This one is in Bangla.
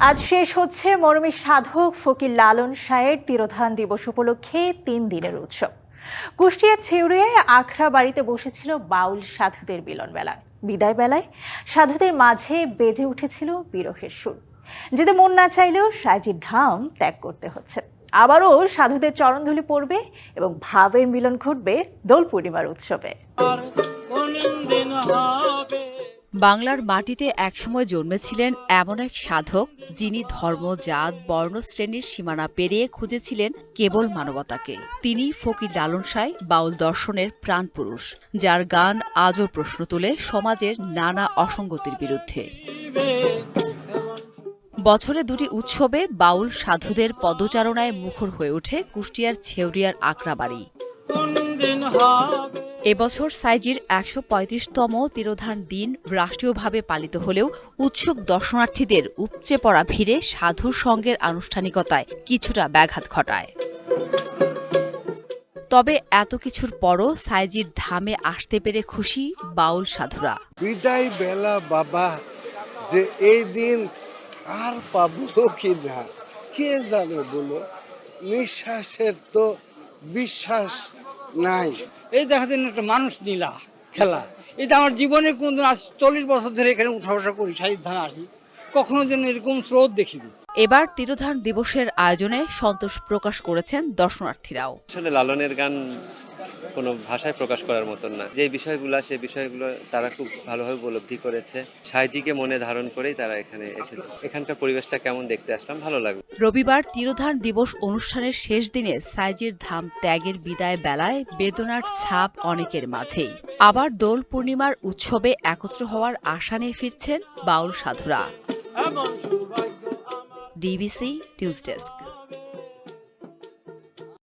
আজ শেষ হচ্ছে মরমী সাধক ফকির লালন শাহের তিরোধান দিবস উপলক্ষে তিন দিনের উৎসব। কুষ্টিয়ার ছেউরিয়ায় আখড়া বাড়িতে বসেছিল বাউল সাধুদের মিলন বেলায় বিদায় বেলায় সাধুদের মাঝে বেজে উঠেছিল বিরহের সুর। যেতে মন না চাইলেও সাজির ধাম ত্যাগ করতে হচ্ছে। আবারও সাধুদের চরণধুলি পড়বে এবং ভাবের মিলন ঘটবে দোল পূর্ণিমার উৎসবে। বাংলার মাটিতে একসময় জন্মেছিলেন এমন এক সাধক, যিনি ধর্ম, জাত, বর্ণ শ্রেণির সীমানা পেরিয়ে খুঁজেছিলেন কেবল মানবতাকে। তিনি ফকির লালন সাই, বাউল দর্শনের প্রাণপুরুষ যার গান আজও প্রশ্ন তোলে সমাজের নানা অসঙ্গতির বিরুদ্ধে। বছরে দুটি উৎসবে বাউল সাধুদের পদচারণায় মুখর হয়ে ওঠে কুষ্টিয়ার ছেউরিয়ার হবে এবছর সাইজির একশো পঁয়ত্রিশতম তিরোধান দিন রাষ্ট্রীয়ভাবে পালিত হলেও উৎসুক দর্শনার্থীদের উপচে পড়া ভিড়ে সাধুর সঙ্গের আনুষ্ঠানিকতায় কিছুটা ব্যাঘাত ঘটায়। তবে এত কিছুর পরও সাইজির ধামে আসতে পেরে খুশি বাউল সাধুরা। বিদায় বেলা বাবা, যে এই দিন আর পাবো কি না কে জানে বলো? নিঃশ্বাসের তো বিশ্বাস নাই। এই দেখা যায় একটা মানুষ নীলা খেলা। এটা আমার জীবনে কোনদিন আজ চল্লিশ বছর ধরে এখানে উঠা বসা করি শাড়ির ধান আসি কখনো যেন এরকম স্রোত দেখিনি। এবার তিরোধান দিবসের আয়োজনে সন্তোষ প্রকাশ করেছেন দর্শনার্থীরাও। আসলে লালনের গান কোনো ভাষায় প্রকাশ করার মতন না। যে বিষয়গুলো সেই বিষয়গুলো তারা খুব ভালোভাবে উপলব্ধি করেছে। সাইজিকে মনে ধারণ করেই তারা এখানে এসে এখানকার পরিবেশটা কেমন দেখতে আসলাম ভালো লাগল। রবিবার তিরোধান দিবস অনুষ্ঠানের শেষ দিনে সাইজির ধাম ত্যাগের বিদায় বেলায় বেদনার ছাপ অনেকের মাঝেই। আবার দোল পূর্ণিমার উৎসবে একত্র হওয়ার আশা নিয়ে ফিরছেন বাউল সাধুরা। DBC news desk.